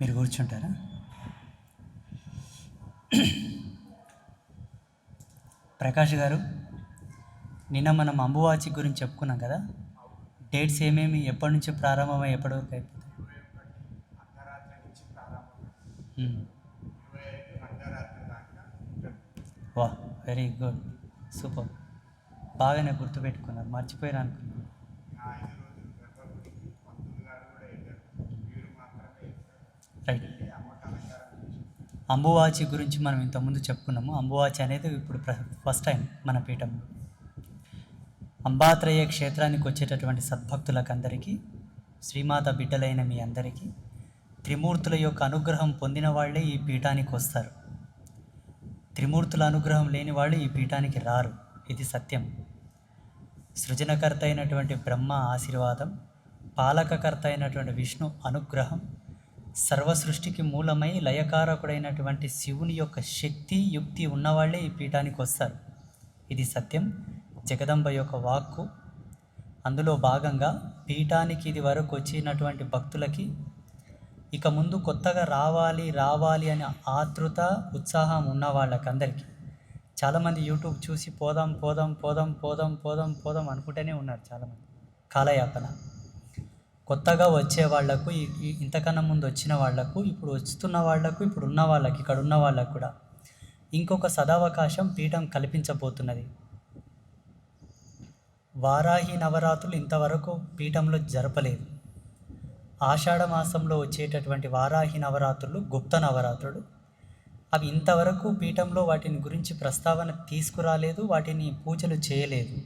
మీరు కూర్చుంటారా? ప్రకాష్ గారు నిన్న మనం అంబువాచి గురించి చెప్పుకున్నాం కదా? డేట్స్ ఏమేమి ఎప్పటి నుంచి ప్రారంభమై ఎప్పటి వరకు అయిపోతాయి? ప్రారంభం వా వెరీ గుడ్. సూపర్. బాగానే గుర్తుపెట్టుకున్నారు. మర్చిపోయారు అనుకున్నాను ఆ ఐదు రోజులు గర్భగుడికి పంతులు గారు కూడా వెళ్ళారు వీరు మాత్రమే వెళ్తారు రైట్ అంబువాచి గురించి మనం ఇంతకుముందు చెప్పుకున్నాము. అంబువాచి అనేది ఇప్పుడు ప్ర- ఫస్ట్ టైం మన పీఠం. అంబాత్రయ క్షేత్రానికి వచ్చేటటువంటి సద్భక్తులకు అందరికీ శ్రీమాత బిడ్డలైన మీ అందరికీ త్రిమూర్తుల యొక్క అనుగ్రహం పొందిన వాళ్ళే ఈ పీఠానికి వస్తారు. త్రిమూర్తుల అనుగ్రహం లేని వాళ్ళు ఈ పీఠానికి రారు. ఇది సత్యం. సృజనకర్త అయినటువంటి బ్రహ్మ ఆశీర్వాదం పాలకకర్త అయినటువంటి విష్ణు అనుగ్రహం సర్వ సృష్టికి మూలమై లయకారకుడైనటువంటి శివుని యొక్క శక్తి యుక్తి ఉన్నవాళ్ళే ఈ పీఠానికి వస్తారు. ఇది సత్యం. జగదంబ యొక్క వాక్కు. అందులో భాగంగా పీఠానికి ఇది వరకు వచ్చినటువంటి భక్తులకి ఇక ముందు కొత్తగా రావాలి రావాలి అనే ఆతృత ఉత్సాహం ఉన్న వాళ్ళకి అందరికీ. చాలామంది యూట్యూబ్ చూసి పోదాం పోదాం పోదాం పోదాం పోదాం పోదాం అనుకుంటూనే ఉన్నారు చాలామంది. కాలయాపన. కొత్తగా వచ్చే వాళ్ళకు ఇంతకన్నా ముందు వచ్చిన వాళ్ళకు ఇప్పుడు వస్తున్న వాళ్ళకు ఇప్పుడు ఉన్న వాళ్ళకి ఇక్కడ ఉన్న వాళ్ళకు కూడా ఇంకొక సదావకాశం పీఠం కల్పించబోతున్నది. వారాహి నవరాత్రులు ఇంతవరకు పీఠంలో జరపలేదు. ఆషాఢ మాసంలో వచ్చేటటువంటి వారాహి నవరాత్రులు గుప్త నవరాత్రులు అవి ఇంతవరకు పీఠంలో వాటిని గురించి ప్రస్తావన తీసుకురాలేదు వాటిని పూజలు చేయలేదు.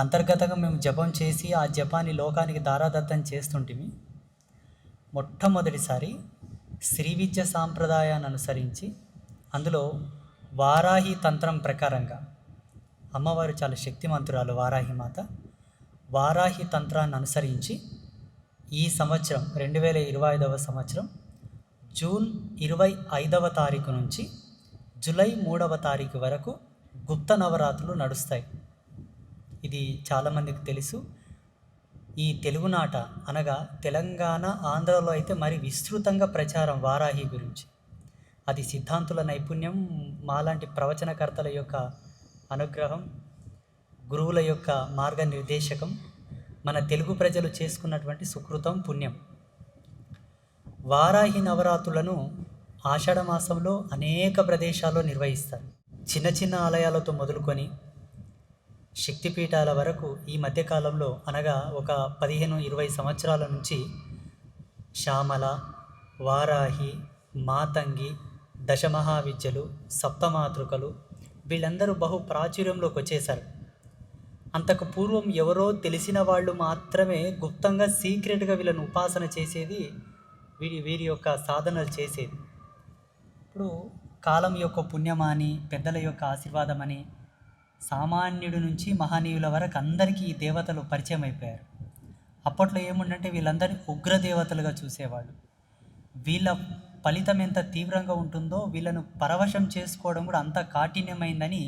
అంతర్గతంగా మేము జపం చేసి ఆ జపాన్ని లోకానికి దారాదత్తం చేస్తుంటిమి. మొట్టమొదటిసారి శ్రీ విద్య సాంప్రదాయాన్ని అనుసరించి అందులో వారాహి తంత్రం ప్రకారంగా అమ్మవారు చాలా శక్తిమంతురాలు వారాహి మాత వారాహి తంత్రాన్ని అనుసరించి ఈ సంవత్సరం రెండు వేల ఇరవై ఐదవ సంవత్సరం జూన్ ఇరవై ఐదవ తారీఖు నుంచి జూలై మూడవ తారీఖు వరకు గుప్త నవరాత్రులు నడుస్తాయి. ఇది చాలామందికి తెలుసు. ఈ తెలుగునాట అనగా తెలంగాణ ఆంధ్రలో అయితే మరి విస్తృతంగా ప్రచారం వారాహి గురించి. అది సిద్ధాంతుల నైపుణ్యం మాలాంటి ప్రవచనకర్తల యొక్క అనుగ్రహం గురువుల యొక్క మార్గనిర్దేశకం మన తెలుగు ప్రజలు చేసుకున్నటువంటి సుకృతం పుణ్యం. వారాహి నవరాత్రులను ఆషాఢమాసంలో అనేక ప్రదేశాల్లో నిర్వహిస్తారు. చిన్న చిన్న ఆలయాలతో మొదలుకొని శక్తిపీఠాల వరకు ఈ మధ్యకాలంలో అనగా ఒక పదిహేను ఇరవై సంవత్సరాల నుంచి శ్యామల వారాహి మాతంగి దశమహావిద్యలు సప్తమాతృకలు వీళ్ళందరూ బహు ప్రాచుర్యంలోకి వచ్చేశారు. అంతకు పూర్వం ఎవరో తెలిసిన వాళ్ళు మాత్రమే గుప్తంగా సీక్రెట్గా వీళ్ళని ఉపాసన చేసేది వీరి వీరి యొక్క సాధనలు చేసేది. ఇప్పుడు కాలం యొక్క పుణ్యమాని పెద్దల యొక్క ఆశీర్వాదమని సామాన్యుడి నుంచి మహనీయుల వరకు అందరికీ ఈ దేవతలు పరిచయం అయిపోయారు. అప్పట్లో ఏముండంటే వీళ్ళందరినీ ఉగ్ర దేవతలుగా చూసేవాళ్ళు. వీళ్ళ ఫలితం ఎంత తీవ్రంగా ఉంటుందో వీళ్ళను పరవశం చేసుకోవడం కూడా అంత కాఠిన్యమైందని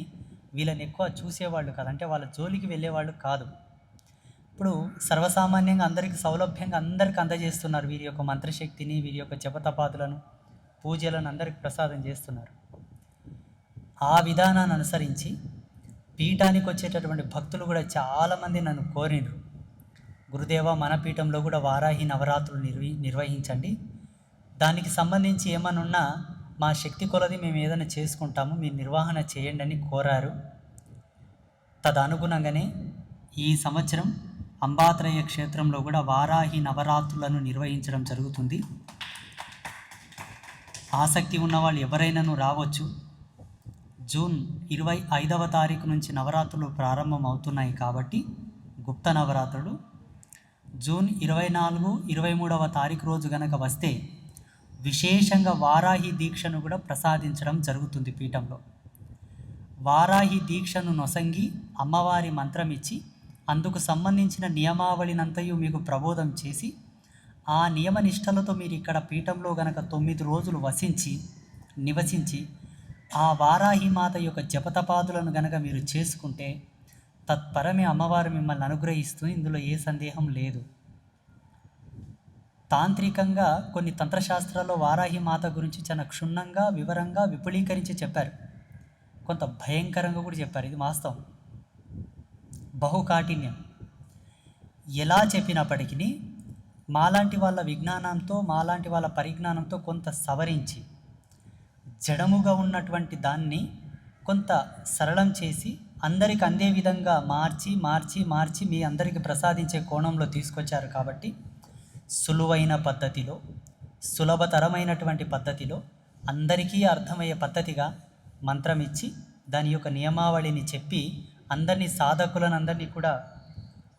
వీళ్ళని ఎక్కువ చూసేవాళ్ళు కాదు. అంటే వాళ్ళ జోలికి వెళ్ళేవాళ్ళు కాదు. ఇప్పుడు సర్వసామాన్యంగా అందరికి సౌలభ్యంగా అందరికి అందజేస్తున్నారు. వీరి యొక్క మంత్రశక్తిని వీరి యొక్క జపతపాదులను పూజలను అందరికి ప్రసాదం చేస్తున్నారు. ఆ విధానాన్ని అనుసరించి పీఠానికి వచ్చేటటువంటి భక్తులు కూడా చాలామంది నన్ను కోరినరు. గురుదేవ మన పీఠంలో కూడా వారాహి నవరాత్రులు నిర్వి నిర్వహించండి. దానికి సంబంధించి ఏమనున్నా మా శక్తి కొలది మేము ఏదైనా చేసుకుంటాము మీరు నిర్వహణ చేయండి అని కోరారు. తదనుగుణంగానే ఈ సంవత్సరం అంబాత్రయ క్షేత్రంలో కూడా వారాహి నవరాత్రులను నిర్వహించడం జరుగుతుంది. ఆసక్తి ఉన్నవాళ్ళు ఎవరైనాను రావచ్చు. జూన్ ఇరవై ఐదవ తారీఖు నుంచి నవరాత్రులు ప్రారంభం అవుతున్నాయి కాబట్టి గుప్త నవరాత్రులు జూన్ ఇరవై నాలుగు ఇరవై మూడవ తారీఖు రోజు గనక వస్తే విశేషంగా వారాహి దీక్షను కూడా ప్రసాదించడం జరుగుతుంది పీఠంలో. వారాహి దీక్షను నొసంగి అమ్మవారి మంత్రం ఇచ్చి అందుకు సంబంధించిన నియమావళినంతయు మీకు ప్రబోధం చేసి ఆ నియమ నిష్టలతో మీరు ఇక్కడ పీఠంలో గనక తొమ్మిది రోజులు వసించి నివసించి ఆ వారాహి మాత యొక్క జపతపాదులను గనక మీరు చేసుకుంటే తత్పరమే అమ్మవారు మిమ్మల్ని అనుగ్రహిస్తూ ఇందులో ఏ సందేహం లేదు. తాంత్రికంగా కొన్ని తంత్రశాస్త్రాల్లో వారాహి మాత గురించి చాలా క్షుణ్ణంగా వివరంగా విపులీకరించి చెప్పారు. కొంత భయంకరంగా కూడా చెప్పారు. ఇది వాస్తవం. బహుకాఠిన్యం. ఎలా చెప్పినప్పటికీ మాలాంటి వాళ్ళ విజ్ఞానంతో మాలాంటి వాళ్ళ పరిజ్ఞానంతో కొంత సవరించి జడముగా ఉన్నటువంటి దాన్ని కొంత సరళం చేసి అందరికి అందే విధంగా మార్చి మార్చి మార్చి మీ అందరికి ప్రసాదించే కోణంలో తీసుకొచ్చారు కాబట్టి సులువైన పద్ధతిలో సులభతరమైనటువంటి పద్ధతిలో అందరికీ అర్థమయ్యే పద్ధతిగా మంత్రం ఇచ్చి దాని యొక్క నియమావళిని చెప్పి అందరినీ సాధకులను అందరినీ కూడా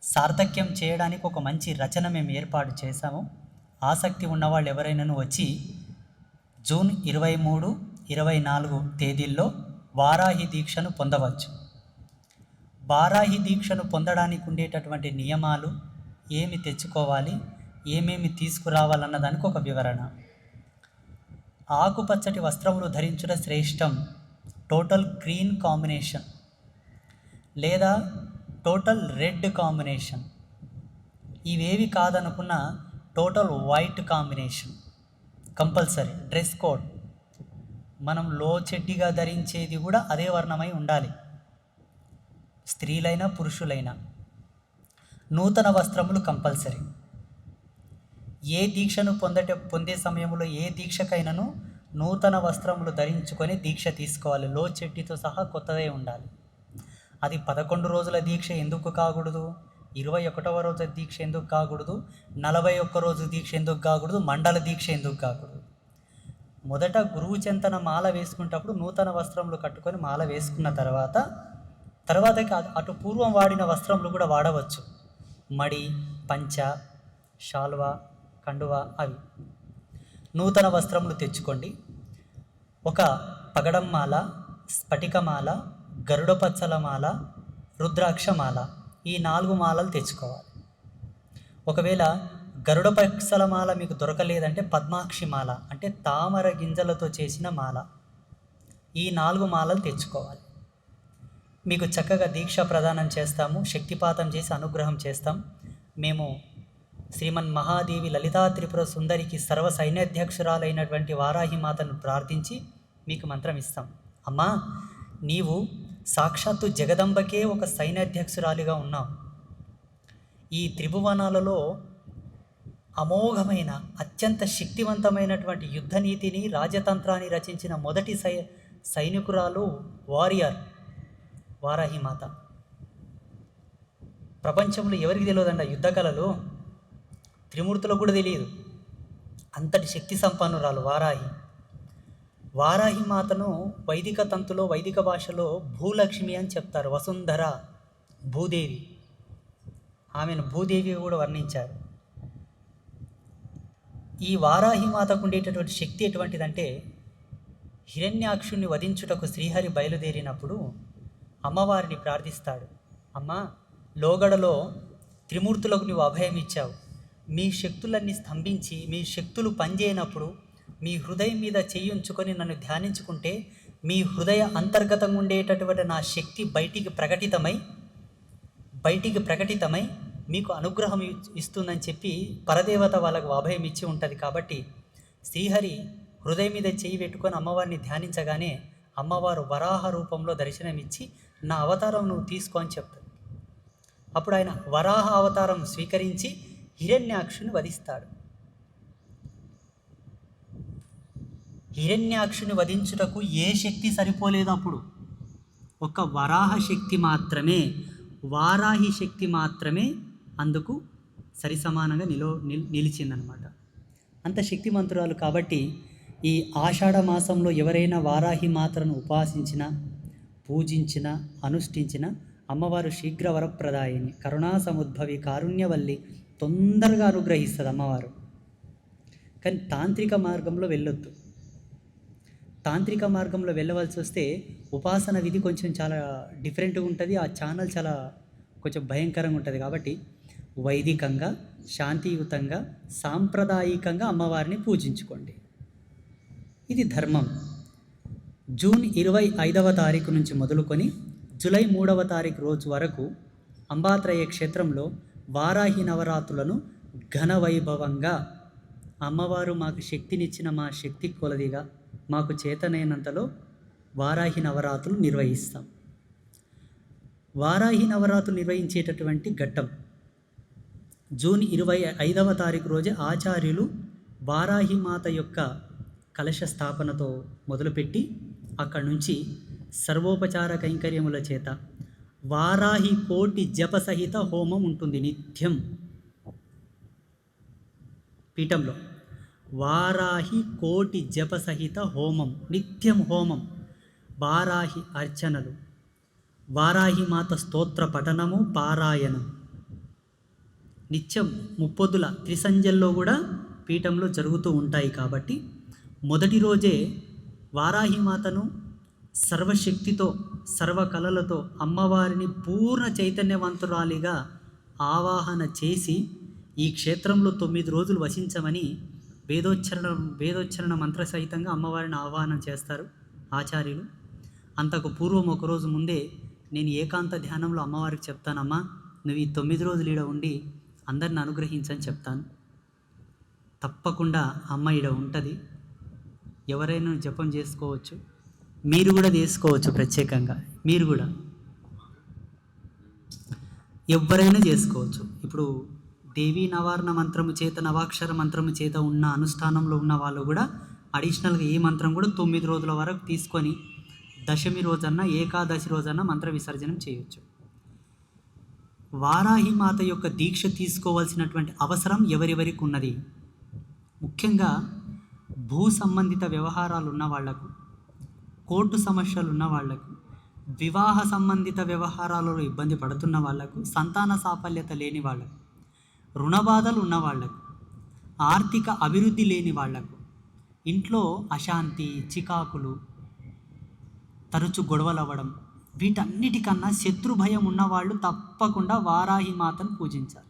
సార్థక్యం చేయడానికి ఒక మంచి రచన మేము ఏర్పాటు చేశాము. ఆసక్తి ఉన్నవాళ్ళు ఎవరైనాను వచ్చి జూన్ ఇరవై మూడు ఇరవై నాలుగు తేదీల్లో వారాహి దీక్షను పొందవచ్చు. వారాహి దీక్షను పొందడానికి ఉండేటటువంటి నియమాలు ఏమి తెచ్చుకోవాలి? ఏమేమి తీసుకురావాలన్న దానికి ఒక వివరణ. ఆకుపచ్చటి వస్త్రములు ధరించుట శ్రేష్టం. Total green combination. లేదా టోటల్ రెడ్ కాంబినేషన్. ఇవేవి కాదనుకున్న total white combination. Compulsory. Dress code. మనం లో చెడ్డిగా ధరించేది కూడా అదే వర్ణమై ఉండాలి. స్త్రీలైనా పురుషులైనా నూతన వస్త్రములు కంపల్సరీ. ఏ దీక్షను పొందట పొందే సమయంలో ఏ దీక్షకైనాను నూతన వస్త్రములు ధరించుకొని దీక్ష తీసుకోవాలి. లో చెడ్డితో సహా కొత్తదే ఉండాలి. అది పదకొండు రోజుల దీక్ష ఎందుకు కాకూడదు? ఇరవై ఒకటవ రోజు దీక్ష ఎందుకు కాకూడదు? నలభై ఒక్క రోజు దీక్ష ఎందుకు కాకూడదు? మండల దీక్ష ఎందుకు కాకూడదు? మొదట గురువు చెంతన మాల వేసుకునేటప్పుడు నూతన వస్త్రములు కట్టుకొని మాల వేసుకున్న తర్వాత తర్వాత అటు- పూర్వం వాడిన వస్త్రములు కూడా వాడవచ్చు. మడి పంచ శాల్వా కండువా అవి. నూతన వస్త్రములు తెచ్చుకోండి. ఒక పగడం మాల స్ఫటికమాల గరుడపచ్చల మాల రుద్రాక్షమాల ఈ నాలుగు మాలలు తెచ్చుకోవాలి. ఒకవేళ గరుడపచ్చల మాల మీకు దొరకలేదంటే పద్మాక్షి మాల అంటే తామర గింజలతో చేసిన మాల. ఈ నాలుగు మాలలు తెచ్చుకోవాలి. మీకు చక్కగా దీక్ష ప్రదానం చేస్తాము శక్తిపాతం చేసి అనుగ్రహం చేస్తాం. మేము శ్రీమన్ మహాదేవి లలితా త్రిపుర సుందరికి సర్వ సైన్యాధ్యక్షురాలైనటువంటి వారాహి మాతను ప్రార్థించి మీకు మంత్రం ఇస్తాం. అమ్మా నీవు సాక్షాత్తు జగదంబకే ఒక సైన్యాధ్యక్షురాలిగా ఉన్నావు. ఈ త్రిభువనాలలో అమోఘమైన అత్యంత శక్తివంతమైనటువంటి యుద్ధ నీతిని రాజతంత్రాన్ని రచించిన మొదటి సై సైనికురాలు వారియర్ వారాహిమాత. ప్రపంచంలో ఎవరికి తెలియదండి యుద్ధ కళలు? త్రిమూర్తులకు కూడా తెలియదు. అంతటి శక్తి సంపన్నురాలు వారాహి. వారాహి మాతను వైదిక తంతులో వైదిక భాషలో భూలక్ష్మి అని చెప్తారు వసుంధర భూదేవి. ఆమెను భూదేవి కూడా వర్ణించారు. ఈ వారాహి మాతకు ఉండేటటువంటి శక్తి ఎటువంటిదంటే హిరణ్యాక్షుణ్ణి వధించుటకు శ్రీహరి బయలుదేరినప్పుడు అమ్మవారిని ప్రార్థిస్తాడు. అమ్మ లోగడలో త్రిమూర్తులకు నువ్వు అభయం ఇచ్చావు. మీ శక్తులన్నీ స్తంభించి మీ శక్తులు పనిచేయనప్పుడు మీ హృదయం మీద చెయ్యుంచుకొని నన్ను ధ్యానించుకుంటే మీ హృదయ అంతర్గతంగా ఉండేటటువంటి నా శక్తి బయటికి ప్రకటితమై బయటికి ప్రకటితమై మీకు అనుగ్రహం ఇస్తుందని చెప్పి పరదేవత వాళ్ళకు అభయం ఇచ్చి ఉంటుంది కాబట్టి శ్రీహరి హృదయం మీద చేయి పెట్టుకొని అమ్మవారిని ధ్యానించగానే అమ్మవారు వరాహ రూపంలో దర్శనమిచ్చి నా అవతారం నువ్వు తీసుకో అని చెప్తాడు. అప్పుడు ఆయన వరాహ అవతారం స్వీకరించి హిరణ్యాక్షుని వధిస్తాడు. హిరణ్యాక్షుని వధించుటకు ఏ శక్తి సరిపోలేదు అప్పుడు? ఒక వరాహ శక్తి మాత్రమే వారాహి శక్తి మాత్రమే అందుకు సరి సమానంగా నిలో నిల్ నిలిచిందనమాట అంత శక్తిమంతురాలు కాబట్టి ఈ ఆషాఢ మాసంలో ఎవరైనా వారాహి మాత్రను ఉపాసించిన పూజించిన అనుష్ఠించిన అమ్మవారు శీఘ్ర వరప్రదాయిని కరుణా సముద్భవి కారుణ్యవల్లి తొందరగా అనుగ్రహిస్తుంది అమ్మవారు. కానీ తాంత్రిక మార్గంలో వెళ్ళొద్దు. తాంత్రిక మార్గంలో వెళ్ళవలసి వస్తే ఉపాసన విధి కొంచెం చాలా డిఫరెంట్గా ఉంటుంది ఆ ఛానల్ చాలా కొంచెం భయంకరంగా ఉంటుంది కాబట్టి వైదికంగా శాంతియుతంగా సాంప్రదాయికంగా అమ్మవారిని పూజించుకోండి. ఇది ధర్మం. జూన్ ఇరవై ఐదవ తారీఖు నుంచి మొదలుకొని జూలై మూడవ తారీఖు రోజు వరకు అంబాత్రయ క్షేత్రంలో వారాహి నవరాత్రులను ఘన వైభవంగా అమ్మవారు మాకు శక్తినిచ్చిన మా శక్తి కొలదిగా మాకు చేతనైనంతలో వారాహి నవరాత్రులు నిర్వహిస్తాం. వారాహి నవరాత్రులు నిర్వహించేటటువంటి ఘట్టం జూన్ ఇరవై ఐదవ తారీఖు రోజే ఆచార్యులు వారాహి మాత యొక్క కలశ స్థాపనతో మొదలుపెట్టి అక్కడి నుంచి సర్వోపచార కైంకర్యముల చేత వారాహి కోటి జప సహిత హోమం ఉంటుంది నిత్యం. పీఠంలో వారాహి కోటి జప సహిత హోమం నిత్యం హోమం వారాహి అర్చనలు వారాహి మాత స్తోత్ర పఠనము పారాయణం. నిత్యం ముప్పొద్దుల త్రిసంజల్లో కూడా పీఠంలో జరుగుతూ ఉంటాయి కాబట్టి మొదటి రోజే వారాహిమాతను సర్వశక్తితో సర్వకళలతో అమ్మవారిని పూర్ణ చైతన్యవంతురాలిగా ఆవాహన చేసి ఈ క్షేత్రంలో తొమ్మిది రోజులు వసించమని వేదోచ్చరణ వేదోచ్చరణ మంత్ర సహితంగా అమ్మవారిని ఆహ్వానం చేస్తారు ఆచార్యులు. అంతకు పూర్వం ఒకరోజు ముందే నేను ఏకాంత ధ్యానంలో అమ్మవారికి చెప్తానమ్మా నువ్వు ఈ తొమ్మిది రోజులు ఈడ ఉండి అందరిని అనుగ్రహించని చెప్తాను. తప్పకుండా అమ్మ ఈడ ఉంటుంది. ఎవరైనా జపం చేసుకోవచ్చు. మీరు కూడా చేసుకోవచ్చు ప్రత్యేకంగా. మీరు కూడా. ఎవరైనా చేసుకోవచ్చు. ఇప్పుడు దేవీ నవారణ మంత్రము చేత నవాక్షర మంత్రము చేత ఉన్న అనుష్ఠానంలో ఉన్న వాళ్ళు కూడా అడిషనల్గా ఏ మంత్రం కూడా తొమ్మిది రోజుల వరకు తీసుకొని దశమి రోజన్న ఏకాదశి రోజన్న మంత్ర విసర్జనం చేయొచ్చు. వారాహి మాత యొక్క దీక్ష తీసుకోవాల్సినటువంటి అవసరం ఎవరెవరికి ఉన్నది ముఖ్యంగా భూ సంబంధిత వ్యవహారాలు ఉన్న వాళ్ళకు కోర్టు సమస్యలు ఉన్న వాళ్ళకు వివాహ సంబంధిత వ్యవహారాలలో ఇబ్బంది పడుతున్న వాళ్ళకు సంతాన సాఫల్యత లేని వాళ్ళకు రుణ బాధలు ఉన్న వాళ్ళకు ఆర్థిక అభివృద్ధి లేని వాళ్ళకు ఇంట్లో అశాంతి చికాకులు తరచు గొడవలు అవ్వడం వీటన్నిటికన్నా శత్రు భయం ఉన్నవాళ్ళు తప్పకుండా వారాహి మాతను పూజించాలి.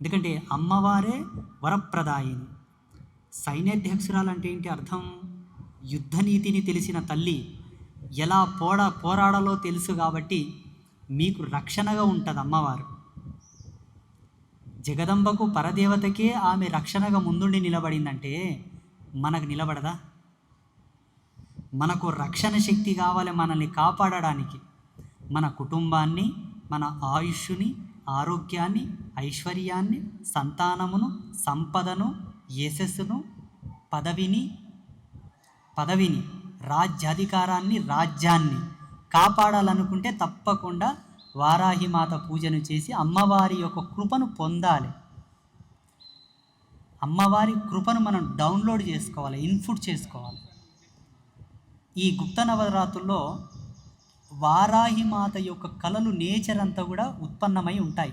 ఎందుకంటే అమ్మవారే వరప్రదాయిని. సైన్యాధ్యక్షురాలు అంటే ఏంటి అర్థం? యుద్ధనీతిని తెలిసిన తల్లి ఎలా పోడ పోరాడాలో తెలుసు కాబట్టి మీకు రక్షణగా ఉంటుంది అమ్మవారు. జగదంబకు పరదేవతకే ఆమె రక్షణగా ముందుండి నిలబడిందంటే మనకు నిలబడదా? మనకు రక్షణ శక్తి కావాలి మనల్ని కాపాడడానికి. మన కుటుంబాన్ని మన ఆయుష్ని ఆరోగ్యాన్ని ఐశ్వర్యాన్ని సంతానమును సంపదను యశస్సును పదవిని పదవిని రాజ్యాధికారాన్ని రాజ్యాన్ని కాపాడాలనుకుంటే తప్పకుండా వారాహి మాత పూజను చేసి అమ్మవారి యొక్క కృపను పొందాలి. అమ్మవారి కృపను మనం డౌన్లోడ్ చేసుకోవాలి ఇన్పుట్ చేసుకోవాలి. ఈ గుప్త నవరాత్రుల్లో వారాహి మాత యొక్క కళలు నేచర్ అంతా కూడా ఉత్పన్నమై ఉంటాయి.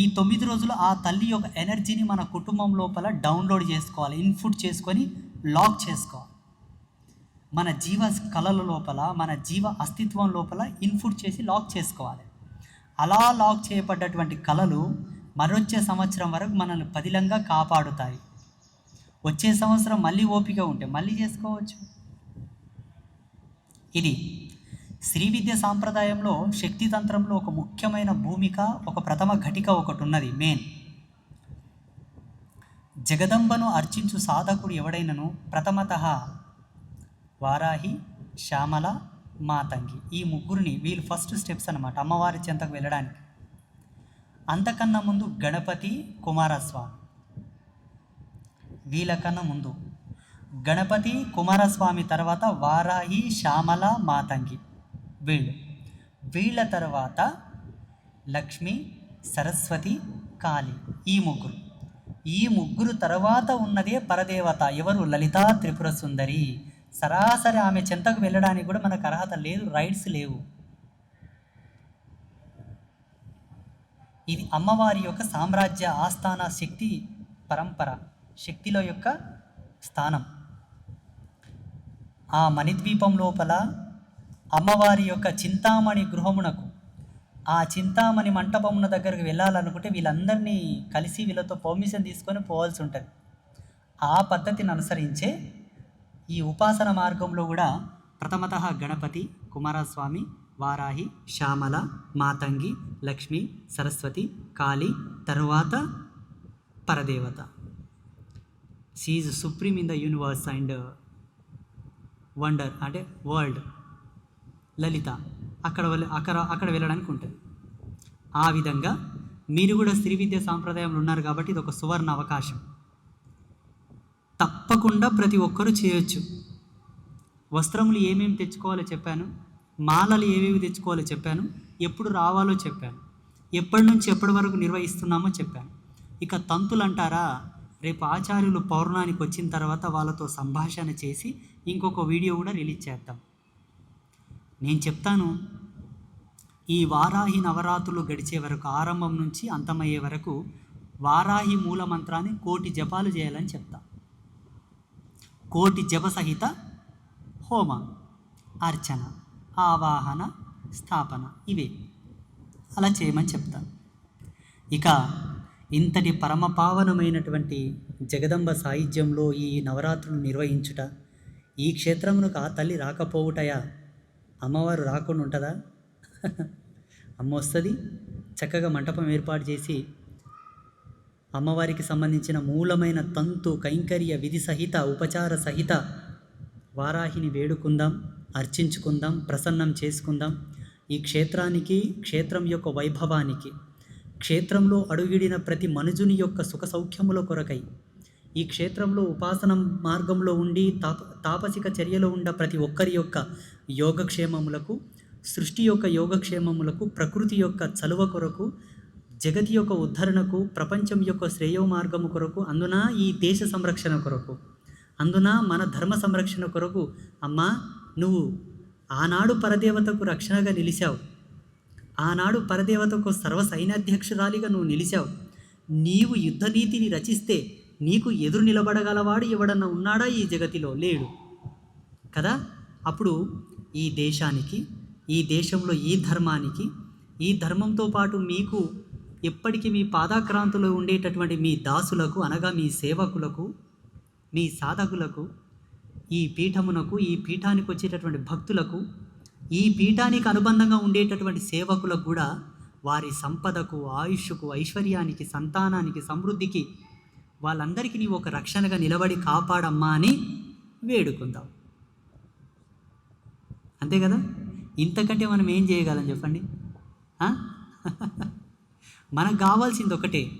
ఈ తొమ్మిది రోజులు ఆ తల్లి యొక్క ఎనర్జీని మన కుటుంబం లోపల డౌన్లోడ్ చేసుకోవాలి ఇన్పుట్ చేసుకొని లాక్ చేసుకోవాలి. మన జీవ కళల లోపల మన జీవ అస్తిత్వం లోపల ఇన్పుట్ చేసి లాక్ చేసుకోవాలి. అలా లాక్ చేయబడ్డటువంటి కళలు మరొచ్చే సంవత్సరం వరకు మనల్ని పదిలంగా కాపాడుతాయి. వచ్చే సంవత్సరం మళ్ళీ ఓపిక ఉంటే మళ్ళీ చేసుకోవచ్చు. ఇది శ్రీ విద్య సాంప్రదాయంలో శక్తి తంత్రంలో ఒక ముఖ్యమైన భూమిక ఒక ప్రథమ ఘటిక ఒకటి ఉన్నది మెయిన్. జగదంబను అర్చించు సాధకుడు ఎవడైనను? ప్రథమత వారాహి శ్యామల మాతంగి. ఈ ముగ్గురిని వీళ్ళు ఫస్ట్ స్టెప్స్ అన్నమాట అమ్మవారి చెంతకు వెళ్ళడానికి. అంతకన్నా ముందు గణపతి కుమారస్వామి. వీళ్ళకన్నా ముందు. గణపతి కుమారస్వామి తర్వాత వారాహి శ్యామల మాతంగి. వీళ్ళు. వీళ్ళ తర్వాత లక్ష్మి సరస్వతి కాళి ఈ ముగ్గురు. ఈ ముగ్గురు తర్వాత ఉన్నదే పరదేవత. ఎవరు? లలితా త్రిపుర సుందరి సరాసరి ఆమె చెంతకు వెళ్ళడానికి కూడా మనకు అర్హత లేదు రైట్స్ లేవు. ఇది అమ్మవారి యొక్క సామ్రాజ్య ఆస్థాన శక్తి పరంపర శక్తిలో యొక్క స్థానం. ఆ మణిద్వీపం లోపల అమ్మవారి యొక్క చింతామణి గృహమునకు ఆ చింతామణి మంటపమున దగ్గరకు వెళ్ళాలనుకుంటే వీళ్ళందరినీ కలిసి వీళ్ళతో పర్మిషన్ తీసుకొని పోవాల్సి ఉంటుంది. ఆ పద్ధతిని అనుసరించే ఈ ఉపాసన మార్గంలో కూడా ప్రథమత గణపతి కుమారస్వామి వారాహి శ్యామల మాతంగి లక్ష్మి సరస్వతి కాళి తరువాత పరదేవత. She supreme in the universe and wonder అంటే వరల్డ్. లలిత అక్కడ అక్కడ అక్కడ వెళ్ళడానికి ఉంటుంది. ఆ విధంగా మీరు కూడా స్త్రీ విద్య సాంప్రదాయంలో ఉన్నారు కాబట్టి ఇది ఒక సువర్ణ అవకాశం. తప్పకుండా ప్రతి ఒక్కరూ చేయొచ్చు. వస్త్రములు ఏమేమి తెచ్చుకోవాలో చెప్పాను. మాలలు ఏవేవి తెచ్చుకోవాలో చెప్పాను. ఎప్పుడు రావాలో చెప్పాను. ఎప్పటి నుంచి ఎప్పటి వరకు నిర్వహిస్తున్నామో చెప్పాను. ఇక తంతులు అంటారా రేపు ఆచార్యులు పౌర్ణానికి వచ్చిన తర్వాత వాళ్ళతో సంభాషణ చేసి ఇంకొక వీడియో కూడా రిలీజ్ చేద్దాం. నేను చెప్తాను ఈ వారాహి నవరాత్రులు గడిచే వరకు ఆరంభం నుంచి అంతమయ్యే వరకు వారాహి మూల మంత్రాన్ని కోటి జపాలు చేయాలని చెప్తా. కోటి జప సహిత హోమ అర్చన ఆవాహన స్థాపన ఇవే. అలా చేయమని చెప్తాను. ఇక ఇంతటి పరమ పావనమైనటువంటి జగదంబ సాహిత్యంలో ఈ నవరాత్రులు నిర్వహించుట ఈ క్షేత్రమునకు ఆ తల్లి రాకపోవుటయా? అమ్మవారు రాకుండా ఉంటుందా? అమ్మ వస్తుంది చక్కగా మంటపం ఏర్పాటు చేసి అమ్మవారికి సంబంధించిన మూలమైన తంతు కైంకర్య విధి సహిత ఉపచార సహిత వారాహిని వేడుకుందాం అర్చించుకుందాం ప్రసన్నం చేసుకుందాం. ఈ క్షేత్రానికి క్షేత్రం యొక్క వైభవానికి క్షేత్రంలో అడుగిడిన ప్రతి మనుజుని యొక్క సుఖ సౌఖ్యముల కొరకై ఈ క్షేత్రంలో ఉపాసన మార్గంలో ఉండి తాప తాపసిక చర్యలో ఉండ ప్రతి ఒక్కరి యొక్క యోగక్షేమములకు సృష్టి యొక్క యోగక్షేమములకు ప్రకృతి యొక్క చలువ కొరకు జగతి యొక్క ఉద్ధరణకు ప్రపంచం యొక్క శ్రేయో మార్గము కొరకు అందున ఈ దేశ సంరక్షణ కొరకు అందున మన ధర్మ సంరక్షణ కొరకు అమ్మా నువ్వు ఆనాడు పరదేవతకు రక్షణగా నిలిచావు. ఆనాడు పరదేవతకు సర్వ సైన్యాధ్యక్షురాలిగా నువ్వు నిలిచావు. నీవు యుద్ధ నీతిని రచిస్తే నీకు ఎదురు నిలబడగలవాడు ఎవడన్నా ఉన్నాడా ఈ జగతిలో? లేడు. కదా? అప్పుడు ఈ దేశానికి ఈ దేశంలో ఈ ధర్మానికి ఈ ధర్మంతో పాటు మీకు ఎప్పటికీ మీ పాదాక్రాంతిలో ఉండేటటువంటి మీ దాసులకు అనగా మీ సేవకులకు మీ సాధకులకు ఈ పీఠమునకు ఈ పీఠానికి వచ్చేటటువంటి భక్తులకు ఈ పీఠానికి అనుబంధంగా ఉండేటటువంటి సేవకులకు కూడా వారి సంపదకు ఆయుష్కు ఐశ్వర్యానికి సంతానానికి సమృద్ధికి వాళ్ళందరికీ నీవు ఒక రక్షణగా నిలబడి కాపాడమ్మా అని వేడుకుందాం. అంతే కదా? ఇంతకంటే మనం ఏం చేయగలం చెప్పండి? మనకు కావాల్సింది ఒకటే.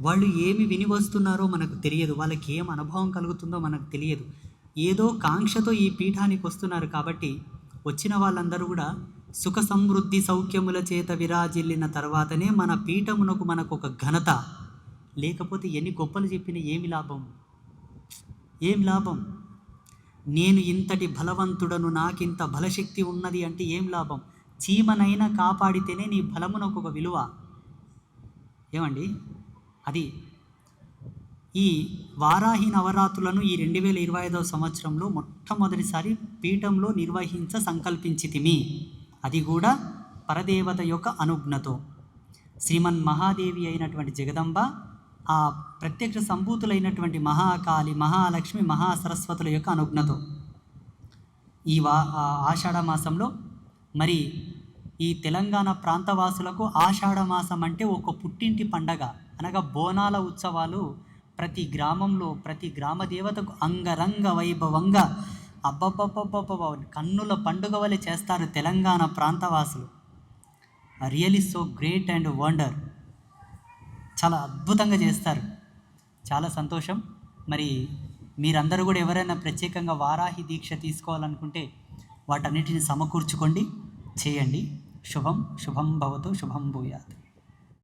వాళ్ళు ఏమి విని వస్తున్నారో మనకు తెలియదు. వాళ్ళకి ఏం అనుభవం కలుగుతుందో మనకు తెలియదు. ఏదో కాంక్షతో ఈ పీఠానికి వస్తున్నారు కాబట్టి వచ్చిన వాళ్ళందరూ కూడా సుఖ సమృద్ధి సౌఖ్యముల చేత విరాజిల్లిన తర్వాతనే మన పీఠమునకు మనకు ఒక ఘనత. లేకపోతే ఎన్ని గొప్పలు చెప్పినా ఏమి లాభం? ఏం లాభం? నేను ఇంతటి బలవంతుడను నాకింత బలశక్తి ఉన్నది అంటే ఏం లాభం? చీమనైనా కాపాడితేనే నీ బలమునకు ఒక విలువ. ఏమండి? అది ఈ వారాహి నవరాత్రులను ఈ రెండు వేల ఇరవై ఐదవ సంవత్సరంలో మొట్టమొదటిసారి పీఠంలో నిర్వహించ సంకల్పించితిమి. అది కూడా పరదేవత యొక్క అనుజ్ఞతో. శ్రీమన్ మహాదేవి అయినటువంటి జగదంబ ఆ ప్రత్యక్ష సంభూతులైనటువంటి మహాకాళి మహాలక్ష్మి మహాసరస్వతుల యొక్క అనుజ్ఞతో. ఈ వా ఆషాఢ మాసంలో మరి ఈ తెలంగాణ ప్రాంతవాసులకు ఆషాఢ మాసం అంటే ఒక పుట్టింటి పండగ. అనగా బోనాల ఉత్సవాలు ప్రతి గ్రామంలో ప్రతి గ్రామ దేవతకు అంగరంగ వైభవంగా అబ్బబ్బబ్బబ్బబ్బ కన్నుల పండుగ వలె చేస్తారు Telangana ప్రాంతవాసులు. Really so great and wonder చాలా అద్భుతంగా చేస్తారు. చాలా సంతోషం. మరి మీరందరూ కూడా ఎవరైనా ప్రత్యేకంగా వారాహి దీక్ష తీసుకోవాలనుకుంటే వాటన్నిటిని సమకూర్చుకోండి చేయండి. శుభం శుభం భవతు శుభం భూయాత్.